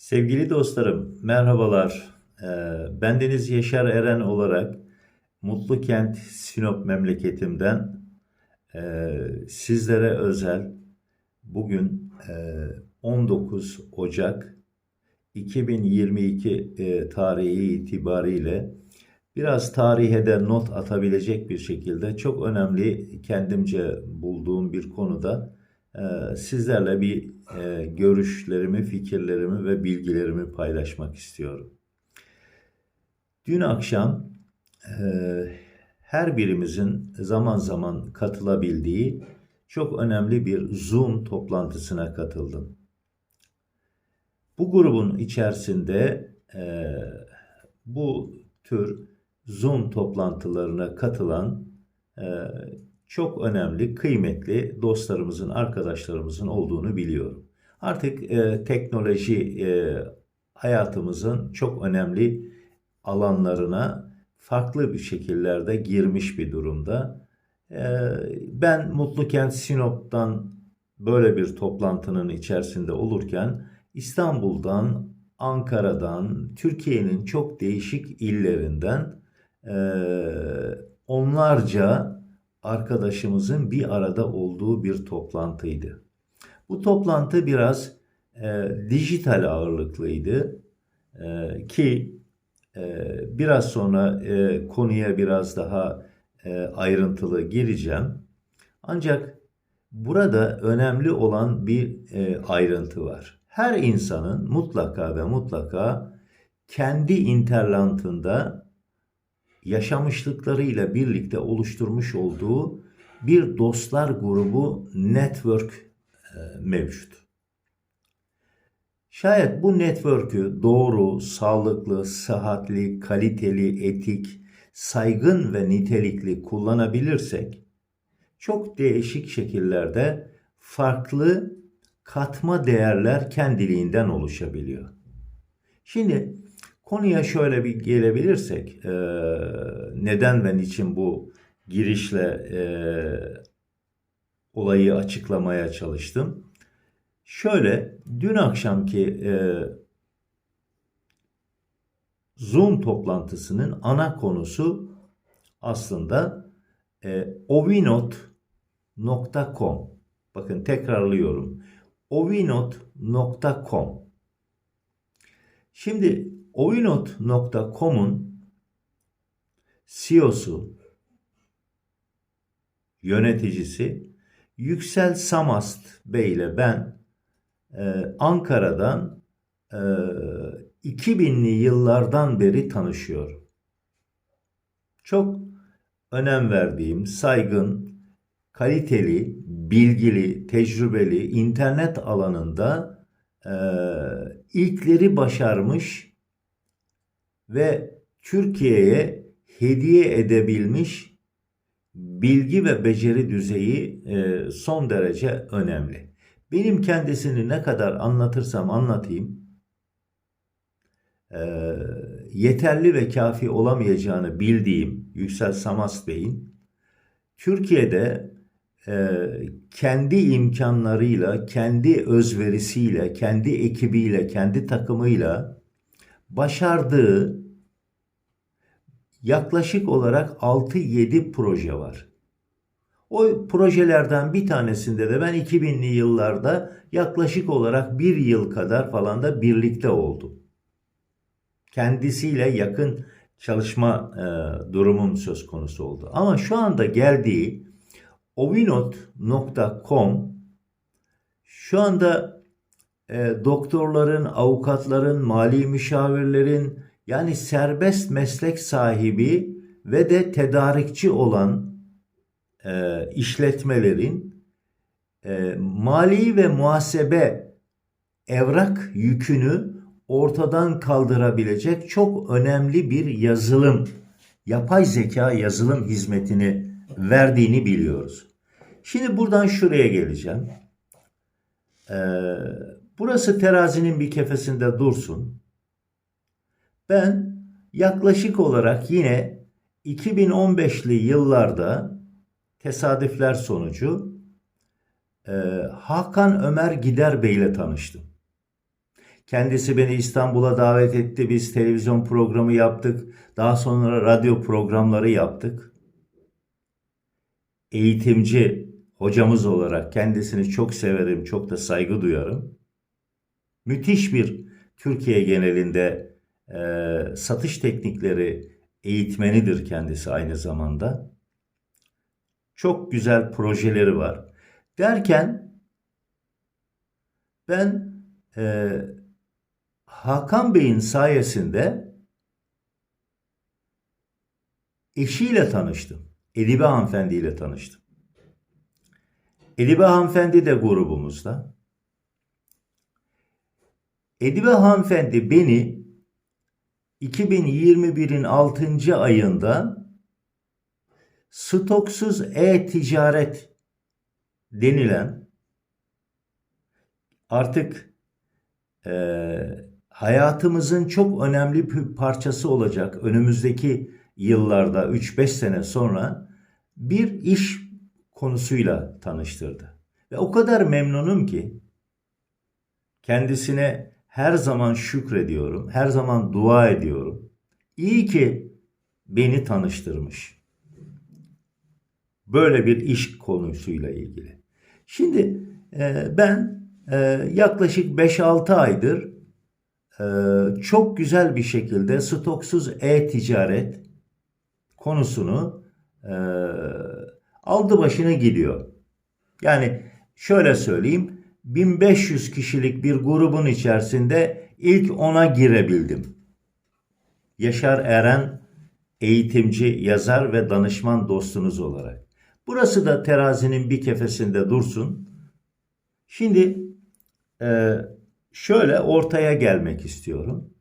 Sevgili dostlarım, merhabalar. Ee, Bendeniz Yaşar Eren olarak Mutlu Kent Sinop memleketimden e, sizlere özel bugün e, 19 Ocak 2022 e, tarihi itibariyle biraz tarihe de not atabilecek bir şekilde çok önemli kendimce bulduğum bir konuda e, sizlerle bir e, görüşlerimi, fikirlerimi ve bilgilerimi paylaşmak istiyorum. Dün akşam e, her birimizin zaman zaman katılabildiği çok önemli bir Zoom toplantısına katıldım. Bu grubun içerisinde e, bu tür Zoom toplantılarına katılan çok önemli, kıymetli dostlarımızın, arkadaşlarımızın olduğunu biliyorum. Artık e, teknoloji e, hayatımızın çok önemli alanlarına farklı bir şekillerde girmiş bir durumda. E, ben Mutlu Kent Sinop'tan böyle bir toplantının içerisinde olurken İstanbul'dan, Ankara'dan, Türkiye'nin çok değişik illerinden e, onlarca arkadaşımızın bir arada olduğu bir toplantıydı. Bu toplantı biraz e, dijital ağırlıklıydı e, ki e, biraz sonra e, konuya biraz daha e, ayrıntılı gireceğim. Ancak burada önemli olan bir e, ayrıntı var. Her insanın mutlaka ve mutlaka kendi interlantında yaşamışlıklarıyla birlikte oluşturmuş olduğu bir dostlar grubu network e, mevcut. Şayet bu network'ü doğru, sağlıklı, sıhhatli, kaliteli, etik, saygın ve nitelikli kullanabilirsek çok değişik şekillerde farklı katma değerler kendiliğinden oluşabiliyor. Şimdi Konuya şöyle bir gelebilirsek, e, neden ve niçin bu girişle e, olayı açıklamaya çalıştım. Şöyle, dün akşamki e, Zoom toplantısının ana konusu aslında e, ovinot.com. Bakın tekrarlıyorum. ovinot.com. Şimdi Oyunot.com'un CEO'su, yöneticisi Yüksel Samast Bey ile ben e, Ankara'dan e, 2000'li yıllardan beri tanışıyorum. Çok önem verdiğim, saygın, kaliteli, bilgili, tecrübeli internet alanında e, ilkleri başarmış ve Türkiye'ye hediye edebilmiş bilgi ve beceri düzeyi e, son derece önemli. Benim kendisini ne kadar anlatırsam anlatayım e, yeterli ve kafi olamayacağını bildiğim Yüksel Samas Bey'in Türkiye'de e, kendi imkanlarıyla, kendi özverisiyle, kendi ekibiyle, kendi takımıyla başardığı yaklaşık olarak 6-7 proje var. O projelerden bir tanesinde de ben 2000'li yıllarda yaklaşık olarak bir yıl kadar falan da birlikte oldum. Kendisiyle yakın çalışma e, durumum söz konusu oldu. Ama şu anda geldiği ovinot.com şu anda e, doktorların, avukatların, mali müşavirlerin, yani serbest meslek sahibi ve de tedarikçi olan e, işletmelerin e, mali ve muhasebe evrak yükünü ortadan kaldırabilecek çok önemli bir yazılım, yapay zeka yazılım hizmetini verdiğini biliyoruz. Şimdi buradan şuraya geleceğim. Ee, burası terazinin bir kefesinde dursun. Ben yaklaşık olarak yine 2015'li yıllarda tesadüfler sonucu e, Hakan Ömer Gider Bey ile tanıştım. Kendisi beni İstanbul'a davet etti. Biz televizyon programı yaptık. Daha sonra radyo programları yaptık. Eğitimci hocamız olarak kendisini çok severim, çok da saygı duyarım. Müthiş bir Türkiye genelinde e, satış teknikleri eğitmenidir kendisi aynı zamanda. Çok güzel projeleri var. Derken ben e, Hakan Bey'in sayesinde eşiyle tanıştım. Edibe hanımefendi ile tanıştım. Edibe hanımefendi de grubumuzda. Edibe hanımefendi beni 2021'in 6. ayında stoksuz e-ticaret denilen artık e, hayatımızın çok önemli bir parçası olacak önümüzdeki yıllarda 3-5 sene sonra bir iş konusuyla tanıştırdı. Ve o kadar memnunum ki kendisine her zaman şükrediyorum, her zaman dua ediyorum. İyi ki beni tanıştırmış. Böyle bir iş konusuyla ilgili. Şimdi e, ben e, yaklaşık 5-6 aydır e, çok güzel bir şekilde stoksuz e-ticaret konusunu e, aldı başına gidiyor. Yani şöyle söyleyeyim 1500 kişilik bir grubun içerisinde ilk ona girebildim. Yaşar Eren eğitimci, yazar ve danışman dostunuz olarak. Burası da terazinin bir kefesinde dursun. Şimdi e, şöyle ortaya gelmek istiyorum.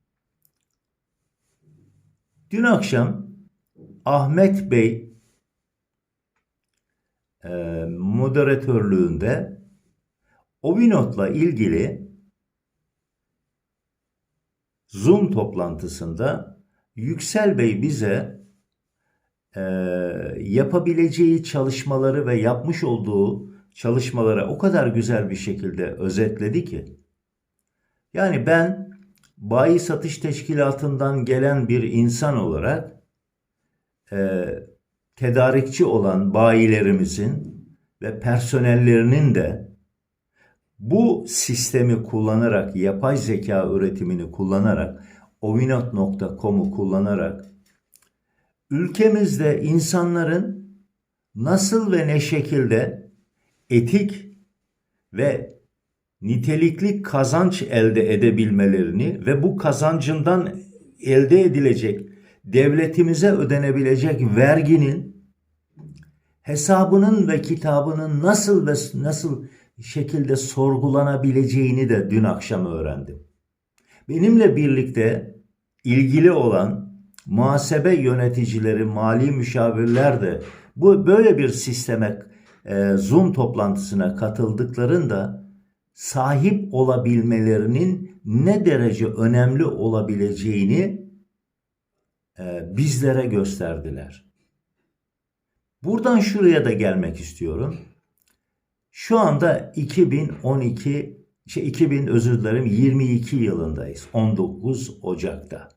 Dün akşam Ahmet Bey e, moderatörlüğünde Ovinot'la ilgili Zoom toplantısında Yüksel Bey bize e, yapabileceği çalışmaları ve yapmış olduğu çalışmalara o kadar güzel bir şekilde özetledi ki. Yani ben bayi satış teşkilatından gelen bir insan olarak e, tedarikçi olan bayilerimizin ve personellerinin de bu sistemi kullanarak, yapay zeka üretimini kullanarak, ovinot.com'u kullanarak ülkemizde insanların nasıl ve ne şekilde etik ve nitelikli kazanç elde edebilmelerini ve bu kazancından elde edilecek devletimize ödenebilecek verginin hesabının ve kitabının nasıl ve nasıl şekilde sorgulanabileceğini de dün akşam öğrendim. Benimle birlikte ilgili olan muhasebe yöneticileri, mali müşavirler de bu böyle bir sisteme e, Zoom toplantısına katıldıklarında sahip olabilmelerinin ne derece önemli olabileceğini e, bizlere gösterdiler. Buradan şuraya da gelmek istiyorum. Şu anda 2012 şey 2000 özür dilerim 22 yılındayız. 19 Ocak'ta.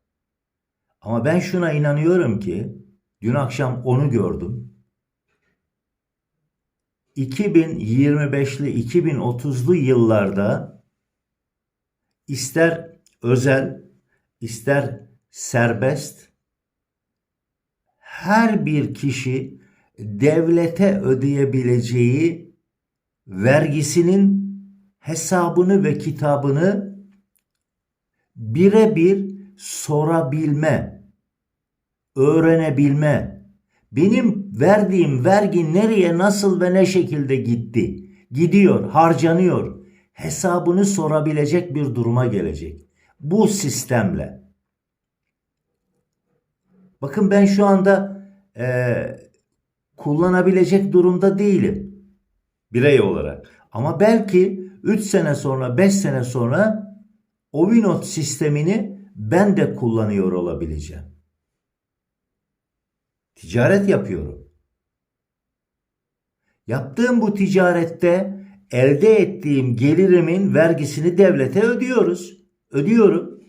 Ama ben şuna inanıyorum ki dün akşam onu gördüm. 2025'li 2030'lu yıllarda ister özel ister serbest her bir kişi devlete ödeyebileceği vergisinin hesabını ve kitabını birebir sorabilme, öğrenebilme, benim verdiğim vergi nereye, nasıl ve ne şekilde gitti, gidiyor, harcanıyor, hesabını sorabilecek bir duruma gelecek. Bu sistemle. Bakın ben şu anda e, kullanabilecek durumda değilim birey olarak. Ama belki 3 sene sonra 5 sene sonra Ovinot sistemini ben de kullanıyor olabileceğim. Ticaret yapıyorum. Yaptığım bu ticarette elde ettiğim gelirimin vergisini devlete ödüyoruz. Ödüyorum.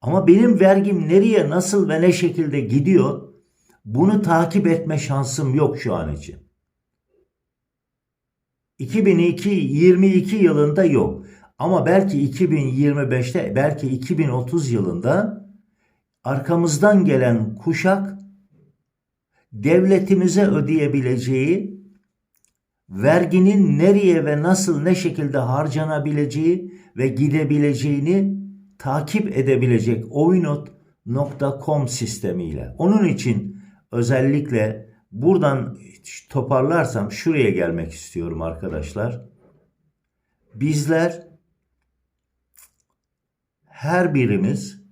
Ama benim vergim nereye, nasıl ve ne şekilde gidiyor? Bunu takip etme şansım yok şu an için. 2022 yılında yok. Ama belki 2025'te, belki 2030 yılında arkamızdan gelen kuşak devletimize ödeyebileceği verginin nereye ve nasıl ne şekilde harcanabileceği ve gidebileceğini takip edebilecek oynot.com sistemiyle. Onun için özellikle buradan toparlarsam şuraya gelmek istiyorum arkadaşlar. Bizler her birimiz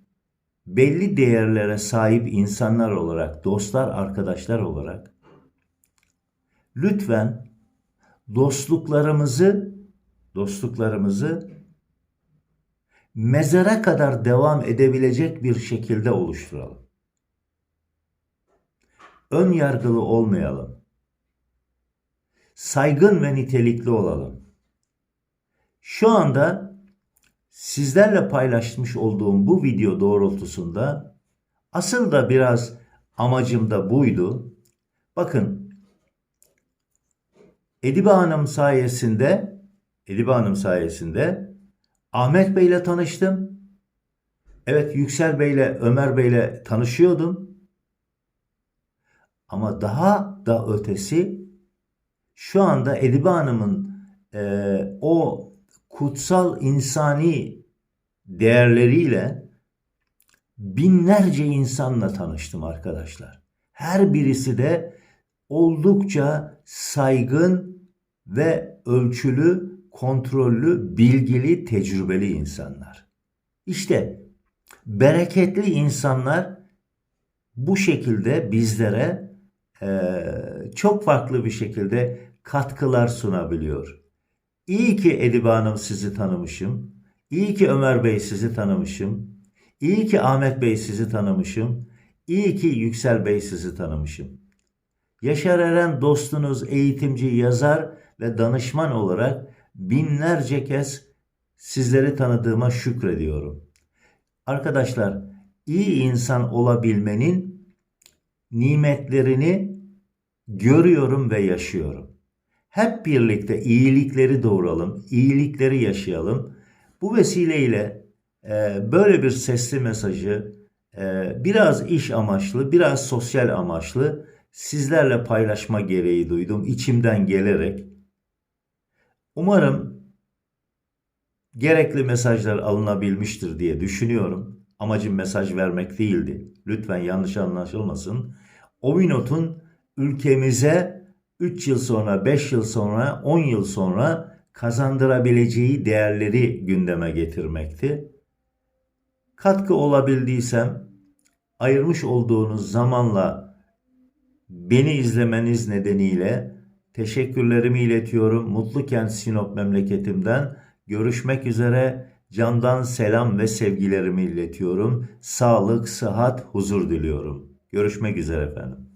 belli değerlere sahip insanlar olarak, dostlar, arkadaşlar olarak lütfen dostluklarımızı dostluklarımızı mezara kadar devam edebilecek bir şekilde oluşturalım. Ön yargılı olmayalım. Saygın ve nitelikli olalım. Şu anda sizlerle paylaşmış olduğum bu video doğrultusunda asıl da biraz amacım da buydu. Bakın Edibe Hanım sayesinde Edibe Hanım sayesinde Ahmet Bey ile tanıştım. Evet Yüksel Bey ile Ömer Bey ile tanışıyordum. Ama daha da ötesi şu anda Edibe Hanım'ın e, o kutsal insani değerleriyle binlerce insanla tanıştım arkadaşlar. Her birisi de oldukça saygın ve ölçülü, kontrollü, bilgili, tecrübeli insanlar. İşte bereketli insanlar bu şekilde bizlere çok farklı bir şekilde katkılar sunabiliyor. İyi ki Edibe Hanım sizi tanımışım. İyi ki Ömer Bey sizi tanımışım. İyi ki Ahmet Bey sizi tanımışım. İyi ki Yüksel Bey sizi tanımışım. Yaşar Eren dostunuz, eğitimci, yazar ve danışman olarak binlerce kez sizleri tanıdığıma şükrediyorum. Arkadaşlar, iyi insan olabilmenin nimetlerini görüyorum ve yaşıyorum. Hep birlikte iyilikleri doğuralım, iyilikleri yaşayalım. Bu vesileyle e, böyle bir sesli mesajı e, biraz iş amaçlı, biraz sosyal amaçlı sizlerle paylaşma gereği duydum içimden gelerek. Umarım gerekli mesajlar alınabilmiştir diye düşünüyorum. Amacım mesaj vermek değildi. Lütfen yanlış anlaşılmasın. Ovinot'un ülkemize 3 yıl sonra, 5 yıl sonra, 10 yıl sonra kazandırabileceği değerleri gündeme getirmekti. Katkı olabildiysem ayırmış olduğunuz zamanla beni izlemeniz nedeniyle teşekkürlerimi iletiyorum. Mutlu Kent Sinop memleketimden görüşmek üzere. Candan selam ve sevgilerimi iletiyorum. Sağlık, sıhhat, huzur diliyorum. Görüşmek üzere efendim.